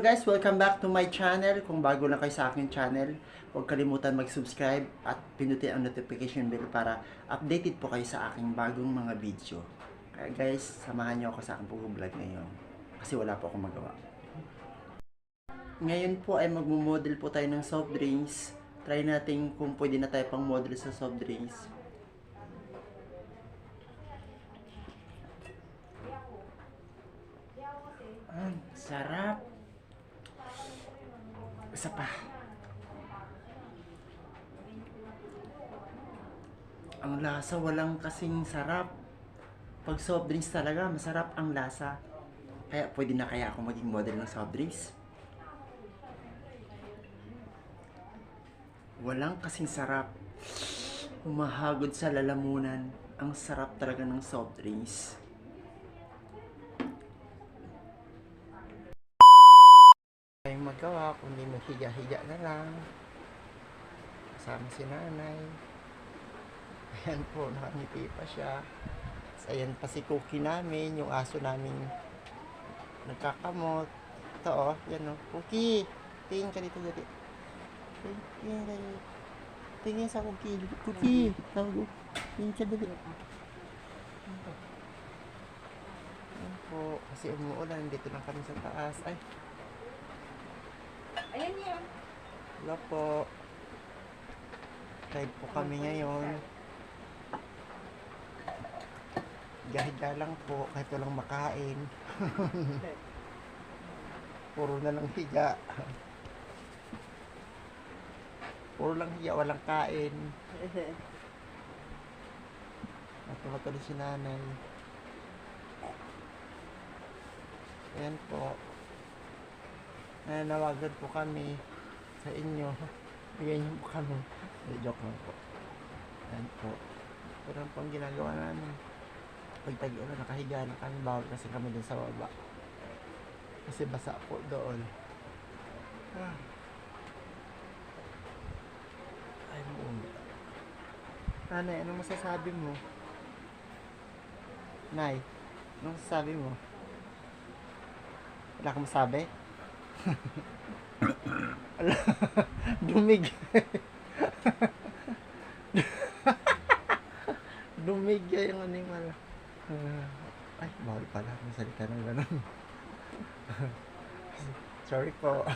guys, welcome back to my channel. Kung bago lang kayo sa aking channel, huwag kalimutan mag-subscribe at pinutin ang notification bell para updated po kayo sa aking bagong mga video. Kaya guys, samahan niyo ako sa aking pag-vlog ngayon. Kasi wala po akong magawa. Ngayon po ay magmo-model po tayo ng soft drinks. Try natin kung pwede na tayo pang model sa soft drinks. Ang sarap. Isa pa. Ang lasa walang kasing sarap. Pag soft drinks talaga, masarap ang lasa. Kaya pwede na kaya ako maging model ng soft drinks? Walang kasing sarap. Humahagod sa lalamunan. Ang sarap talaga ng soft drinks. Magawa kundi maghiga-higa na lang. Kasama si nanay. Ayan po nakangiti pa siya. Tapos ayan pa si Cookie namin yung aso namin nagkakamot. Ito oh yan oh. Cookie tingin ka dito dali. Tingin ka dito. Tingin sa Cookie. Cookie tawag mo. Tingin ka dali. Ayan po kasi umuulan dito lang kami sa taas. Ay Ayan yun. Hello po. Live po kami ngayon. Gahiga lang po, kahit walang makain. Puro na lang higa. Puro lang higa, walang kain. Natuwa tuloy si nanay. Ayan po. Nananawagan po kami sa inyo. Bigyan niyo po kami. Hindi, joke lang po. Ayan po. Pero po ang ginagawa namin. Pag tag ulan, nakahiga na kami. Bawal kasi kami dun sa baba. Kasi basa po doon. Ah. Ay, mo. Nanay, anong masasabi mo? Nay, anong masasabi mo? Wala kang masabi? Dumig. dumig yung animal. Ah, ay, bawal pala. Masalita ng ganun. Sorry po.